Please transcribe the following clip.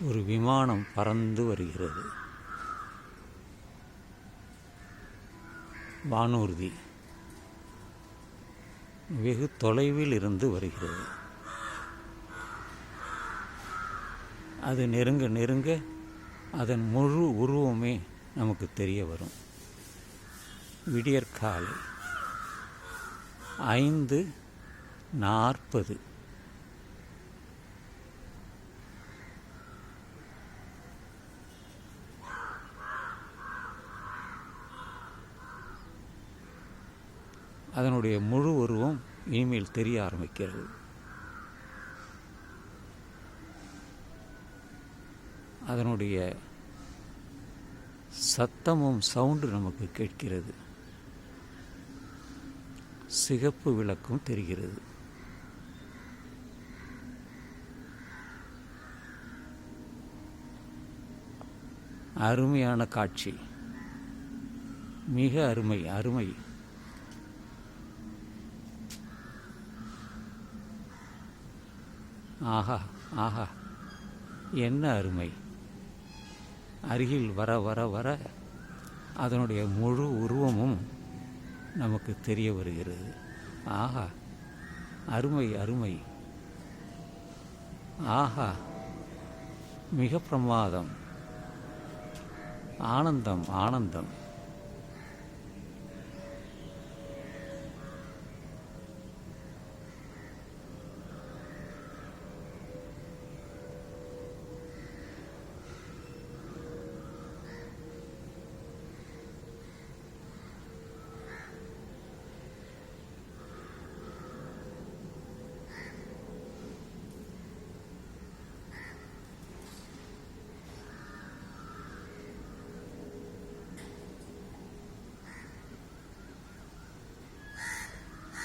ஒரு விமானம் பறந்து வருகிறது. வானூர்தி. வெகு தொலைவில் இருந்து வருகிறது. அது நெருங்க நெருங்க அதன் முழு உருவமே நமக்கு தெரிய வரும். விடியற்காலை. ஐந்து நாற்பது. அதனுடைய முழு உருவம் இனிமேல் தெரிய ஆரம்பிக்கிறது. அதனுடைய சத்தமும் சவுண்டு நமக்கு கேட்கிறது. சிகப்பு விளக்கும் தெரிகிறது. அருமையான காட்சி. மிக அருமை அருமை. ஆஹா ஆஹா. என்ன அருமை. அருகில் வர வர வர அதனுடைய முழு உருவமும் நமக்கு தெரிய வருகிறது. ஆஹா. அருமை அருமை. ஆஹா. மிக பிரமாதம். ஆனந்தம் ஆனந்தம்.